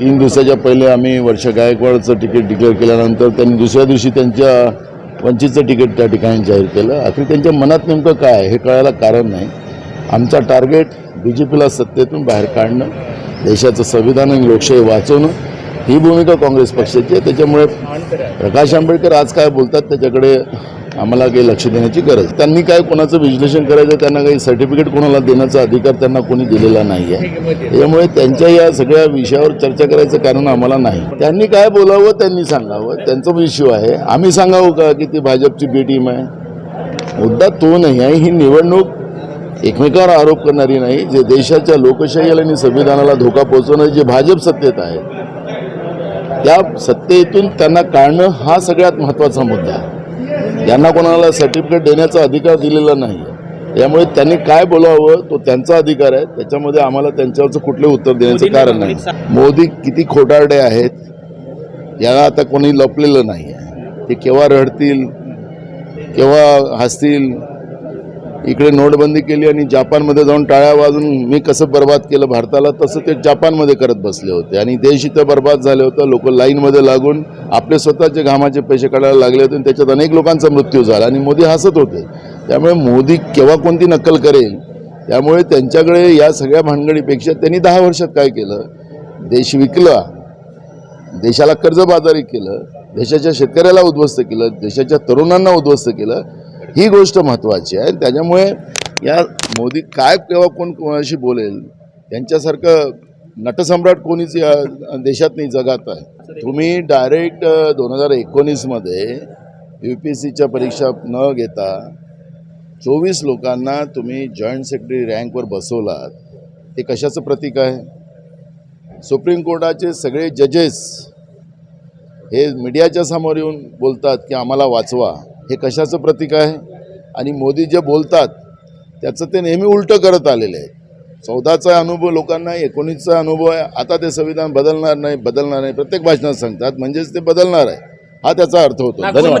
तीन दिवसाच्या पहिले आम्ही वर्ष गायकवाडचं तिकीट डिक्लेअर केल्यानंतर त्यांनी दुसऱ्या दिवशी त्यांच्या वंचितचं तिकीट त्या ठिकाणी जाहीर केलं. अखेर त्यांच्या मनात नेमकं काय हे कळायला कारण नाही. आमचा टार्गेट बी जे पीला सत्तेतून बाहेर काढणं देशाचं संविधान आणि लोकशाही वाचवणं ही भूमिका काँग्रेस पक्षाची आहे. त्याच्यामुळे प्रकाश आंबेडकर आज काय बोलतात त्याच्याकडे आम्हाला काही लक्ष देण्याची गरज. त्यांनी काय कोणाचं विश्लेषण करायचं त्यांना काही सर्टिफिकेट कोणाला देण्याचा अधिकार त्यांना कोणी दिलेला नाही आहे त्यामुळे त्यांच्या या सगळ्या विषयावर चर्चा करायचं कारण आम्हाला नाही. त्यांनी काय बोलावं त्यांनी सांगावं. त्यांचा इश्यू आहे. आम्ही सांगावं का की ती भाजपची बी टीम आहे? मुद्दा तो नाही आहे. ही निवडणूक एकमेकावर आरोप करणारी नाही. जे देशाच्या लोकशाहीला आणि संविधानाला धोका पोहोचवणारी जे भाजप सत्तेत आहे त्या सत्तेतून त्यांना काढणं हा सगळ्यात महत्त्वाचा मुद्दा आहे. यांना कोणाला सर्टिफिकेट देण्याचा अधिकार दिलेला नाही. त्यामुळे त्यांनी काय बोलावं तो त्यांचा अधिकार आहे. त्याच्यामध्ये आम्हाला त्यांच्यावरचं कुठलं उत्तर देण्याचं कारण नाही. मोदी किती खोटारडे आहेत याला आता कोणी लपलेलं नाही आहे ते केव्हा रडतील केव्हा हसतील इकडे नोटबंदी केली आणि जपानमध्ये जाऊन टाळ्या वाजून मी कसं बर्बाद केलं भारताला तसं ते जपानमध्ये करत बसले होते. आणि देश इथं बर्बाद झाले होतं लोक लाईनमध्ये लागून आपले स्वतःचे घामाचे पैसे काढायला लागले होते आणि त्याच्यात अनेक लोकांचा मृत्यू झाला आणि मोदी हसत होते. त्यामुळे मोदी केव्हा कोणती नक्कल करेल त्यामुळे त्यांच्याकडे या सगळ्या भानगडीपेक्षा त्यांनी दहा वर्षात काय केलं? देश विकला देशाला कर्जबाजारी केलं देशाच्या शेतकऱ्याला उद्ध्वस्त केलं देशाच्या तरुणांना उद्ध्वस्त केलं ही गोष्ट महत्त्वाची आहे. त्याच्यामुळे या मोदी काय केव्हा कोण कोणाशी बोलेल त्यांच्यासारखं नटसम्राट कोणीच या देशात नाही जगात आहे. तुम्ही डायरेक्ट दोन हजार एकोणीसमध्ये यू पी एस सीच्या परीक्षा न घेता चोवीस लोकांना तुम्ही जॉईंट सेक्रेटरी रँकवर बसवलात. ते कशाचं प्रतीक आहे? सुप्रीम कोर्टाचे सगळे जजेस हे मीडियाच्या समोर येऊन बोलतात की आम्हाला वाचवा. हे कशाचं प्रतीक आहे? आणि मोदी जे बोलतात त्याचं ते नेहमी उलटं करत आलेले आहे. चौदाचा अनुभव लोकांना एकोणीसचा अनुभव आहे. आता ते संविधान बदलणार नाही बदलणार नाही. प्रत्येक भाषणात सांगतात म्हणजेच ते बदलणार आहे. हा त्याचा अर्थ होतो. धन्यवाद.